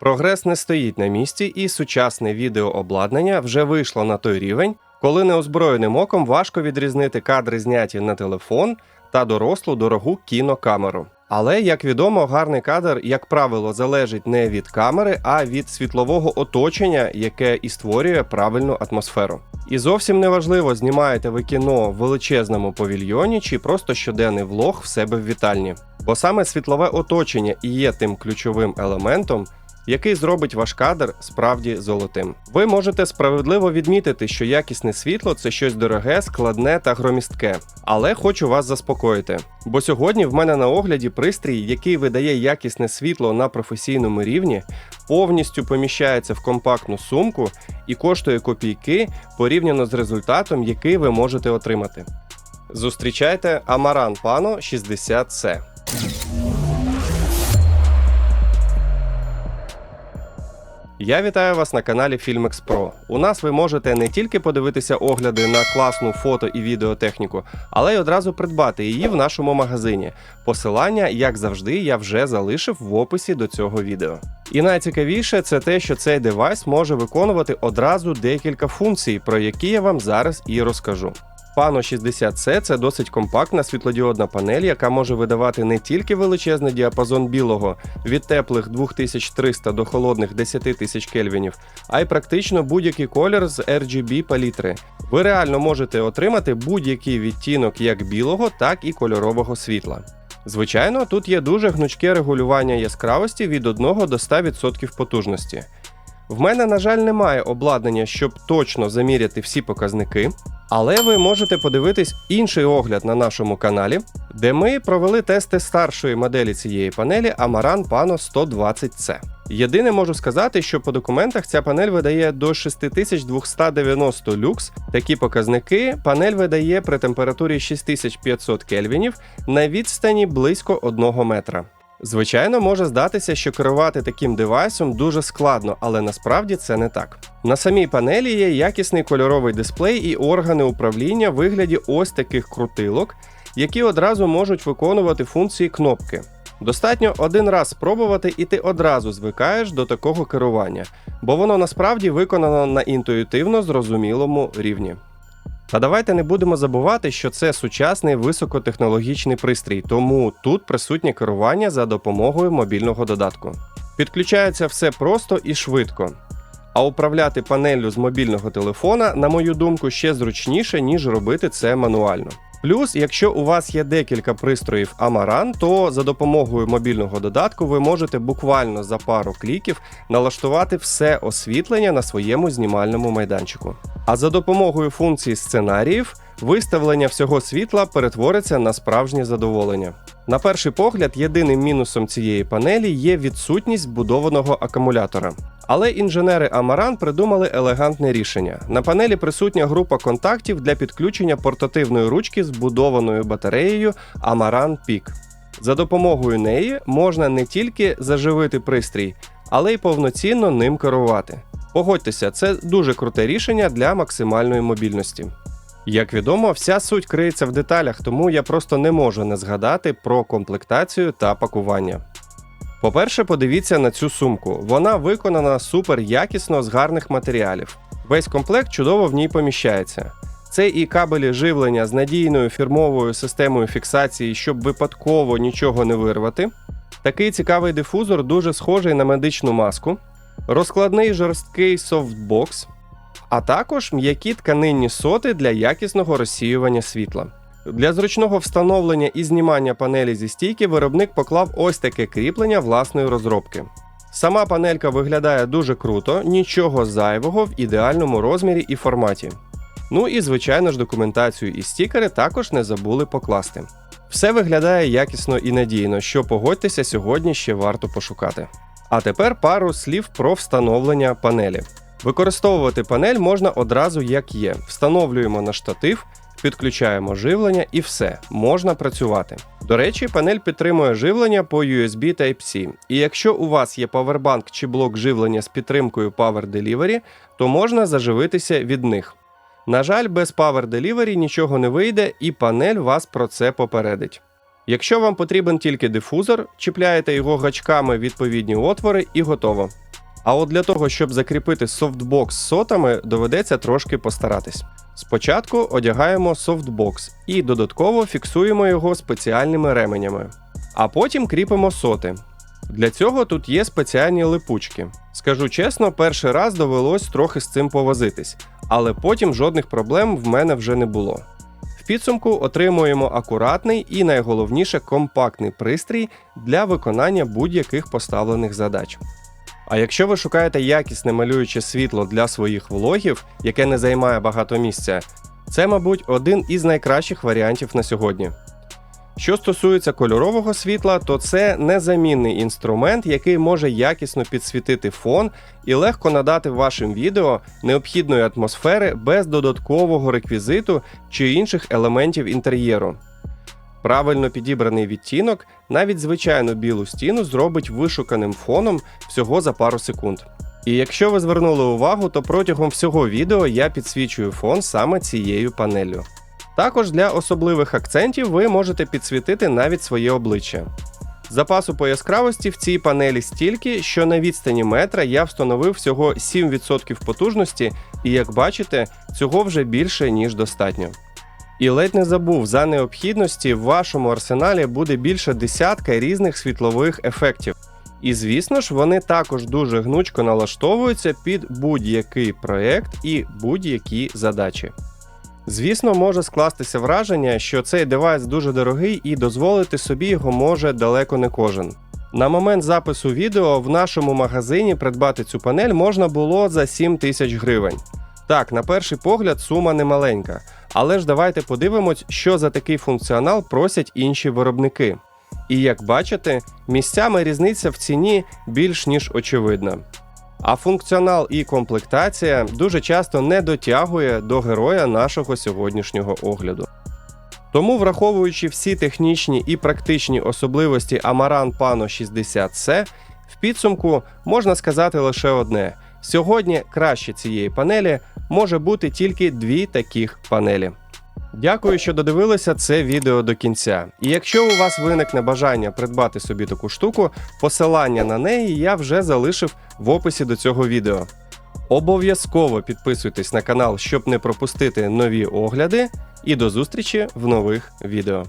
Прогрес не стоїть на місці, і сучасне відеообладнання вже вийшло на той рівень, коли неозброєним оком важко відрізнити кадри, зняті на телефон та дорослу дорогу кінокамеру. Але, як відомо, гарний кадр, як правило, залежить не від камери, а від світлового оточення, яке і створює правильну атмосферу. І зовсім не важливо, знімаєте ви кіно в величезному павільйоні чи просто щоденний влог в себе в вітальні. Бо саме світлове оточення і є тим ключовим елементом, який зробить ваш кадр справді золотим. Ви можете справедливо відмітити, що якісне світло це щось дороге, складне та громістке. Але хочу вас заспокоїти. Бо сьогодні в мене на огляді пристрій, який видає якісне світло на професійному рівні, повністю поміщається в компактну сумку і коштує копійки порівняно з результатом, який ви можете отримати. Зустрічайте Amaran Pano 60C. Я вітаю вас на каналі Filmex Pro. У нас ви можете не тільки подивитися огляди на класну фото і відеотехніку, але й одразу придбати її в нашому магазині. Посилання, як завжди, я вже залишив в описі до цього відео. І найцікавіше це те, що цей девайс може виконувати одразу декілька функцій, про які я вам зараз і розкажу. Pano 60C це досить компактна світлодіодна панель, яка може видавати не тільки величезний діапазон білого від теплих 2300 до холодних 10 тисяч кельвінів, а й практично будь-який колір з RGB палітри. Ви реально можете отримати будь-який відтінок як білого, так і кольорового світла. Звичайно, тут є дуже гнучке регулювання яскравості від 1 до 100% потужності. В мене, на жаль, немає обладнання, щоб точно заміряти всі показники, але ви можете подивитись інший огляд на нашому каналі, де ми провели тести старшої моделі цієї панелі Amaran Pano 120C. Єдине можу сказати, що по документах ця панель видає до 6290 люкс. Такі показники панель видає при температурі 6500 кельвінів на відстані близько 1 метра. Звичайно, може здатися, що керувати таким девайсом дуже складно, але насправді це не так. На самій панелі є якісний кольоровий дисплей і органи управління в вигляді ось таких крутилок, які одразу можуть виконувати функції кнопки. Достатньо один раз спробувати, і ти одразу звикаєш до такого керування, бо воно насправді виконано на інтуїтивно зрозумілому рівні. Та давайте не будемо забувати, що це сучасний високотехнологічний пристрій, тому тут присутнє керування за допомогою мобільного додатку. Підключається все просто і швидко. А управляти панеллю з мобільного телефона, на мою думку, ще зручніше, ніж робити це мануально. Плюс, якщо у вас є декілька пристроїв Amaran, то за допомогою мобільного додатку ви можете буквально за пару кліків налаштувати все освітлення на своєму знімальному майданчику. А за допомогою функції сценаріїв виставлення всього світла перетвориться на справжнє задоволення. На перший погляд, єдиним мінусом цієї панелі є відсутність вбудованого акумулятора. Але інженери Amaran придумали елегантне рішення. На панелі присутня група контактів для підключення портативної ручки з вбудованою батареєю Amaran Peak. За допомогою неї можна не тільки заживити пристрій, але й повноцінно ним керувати. Погодьтеся, це дуже круте рішення для максимальної мобільності. Як відомо, вся суть криється в деталях, тому я просто не можу не згадати про комплектацію та пакування. По-перше, подивіться на цю сумку. Вона виконана супер якісно з гарних матеріалів. Весь комплект чудово в ній поміщається. Це і кабелі живлення з надійною фірмовою системою фіксації, щоб випадково нічого не вирвати. Такий цікавий дифузор дуже схожий на медичну маску, розкладний жорсткий софтбокс, а також м'які тканинні соти для якісного розсіювання світла. Для зручного встановлення і знімання панелі зі стійки виробник поклав ось таке кріплення власної розробки. Сама панелька виглядає дуже круто, нічого зайвого в ідеальному розмірі і форматі. Ну і звичайно ж документацію і стікери також не забули покласти. Все виглядає якісно і надійно, що погодьтеся, сьогодні ще варто пошукати. А тепер пару слів про встановлення панелі. Використовувати панель можна одразу як є. Встановлюємо на штатив, підключаємо живлення і все, можна працювати. До речі, панель підтримує живлення по USB Type-C. І якщо у вас є павербанк чи блок живлення з підтримкою Power Delivery, то можна заживитися від них. На жаль, без Power Delivery нічого не вийде, і панель вас про це попередить. Якщо вам потрібен тільки дифузор, чіпляєте його гачками відповідні отвори і готово. А от для того, щоб закріпити софтбокс сотами, доведеться трошки постаратись. Спочатку одягаємо софтбокс і додатково фіксуємо його спеціальними ременями, а потім кріпимо соти. Для цього тут є спеціальні липучки. Скажу чесно, перший раз довелось трохи з цим повозитись, але потім жодних проблем в мене вже не було. В підсумку отримуємо акуратний і найголовніше компактний пристрій для виконання будь-яких поставлених задач. А якщо ви шукаєте якісне малююче світло для своїх влогів, яке не займає багато місця, це, мабуть, один із найкращих варіантів на сьогодні. Що стосується кольорового світла, то це незамінний інструмент, який може якісно підсвітити фон і легко надати вашим відео необхідної атмосфери без додаткового реквізиту чи інших елементів інтер'єру. Правильно підібраний відтінок навіть звичайну білу стіну зробить вишуканим фоном всього за пару секунд. І якщо ви звернули увагу, то протягом всього відео я підсвічую фон саме цією панеллю. Також для особливих акцентів ви можете підсвітити навіть своє обличчя. Запасу по яскравості в цій панелі стільки, що на відстані метра я встановив всього 7% потужності, і як бачите, цього вже більше ніж достатньо. І ледь не забув, за необхідності в вашому арсеналі буде більше десятка різних світлових ефектів. І звісно ж, вони також дуже гнучко налаштовуються під будь-який проект і будь-які задачі. Звісно, може скластися враження, що цей девайс дуже дорогий і дозволити собі його може далеко не кожен. На момент запису відео в нашому магазині придбати цю панель можна було за 7 тисяч гривень. Так, на перший погляд, сума немаленька, але ж давайте подивимось, що за такий функціонал просять інші виробники. І як бачите, місцями різниця в ціні більш ніж очевидна. А функціонал і комплектація дуже часто не дотягує до героя нашого сьогоднішнього огляду. Тому, враховуючи всі технічні і практичні особливості Amaran Pano 60C, в підсумку можна сказати лише одне: сьогодні краще цієї панелі може бути тільки дві таких панелі. Дякую, що додивилися це відео до кінця. І якщо у вас виникне бажання придбати собі таку штуку, посилання на неї я вже залишив в описі до цього відео. Обов'язково підписуйтесь на канал, щоб не пропустити нові огляди, і до зустрічі в нових відео.